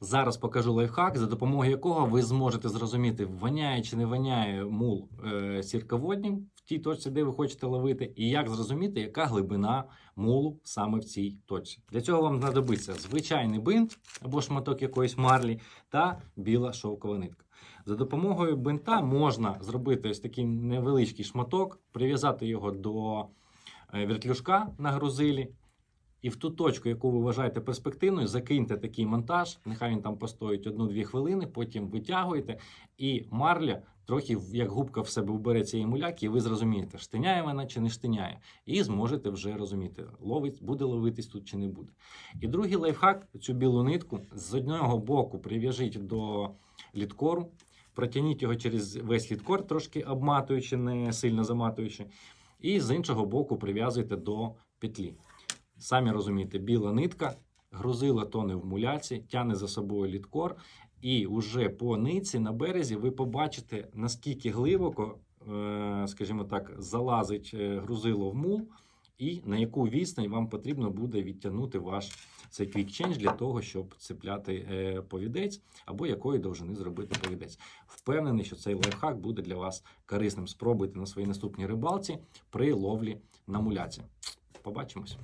Зараз покажу лайфхак, за допомогою якого ви зможете зрозуміти, воняє чи не воняє мул е, сірководнім в тій точці, де ви хочете ловити, і як зрозуміти, яка глибина мулу саме в цій точці. Для цього вам знадобиться звичайний бинт або шматок якоїсь марлі та біла шовкова нитка. За допомогою бинта можна зробити ось такий невеличкий шматок, прив'язати його до е, вертлюжка на грузилі. І в ту точку, яку ви вважаєте перспективною, закиньте такий монтаж. Нехай він там постоїть 1-2 хвилини, потім витягуєте, і марля трохи як губка в себе вбере цієї муляки, і ви зрозумієте, штиняє вона чи не штиняє. І зможете вже розуміти, ловить, буде ловитись тут чи не буде. І другий лайфхак: цю білу нитку з одного боку прив'яжіть до літкору, протягніть його через весь літкор, трошки обматуючи, не сильно заматуючи, і з іншого боку прив'язуйте до петлі. Самі розумієте, біла нитка, грузила тоне в муляці, тягне за собою літкор, і вже по нитці на березі ви побачите, наскільки глибоко, е, скажімо так, залазить е, грузило в мул, і на яку відстань вам потрібно буде відтягнути ваш цей change для того, щоб цепляти е, повідець або якої довжини зробити повідець. Впевнений, що цей лайфхак буде для вас корисним. Спробуйте на своїй наступній рибалці при ловлі на муляці. Побачимось.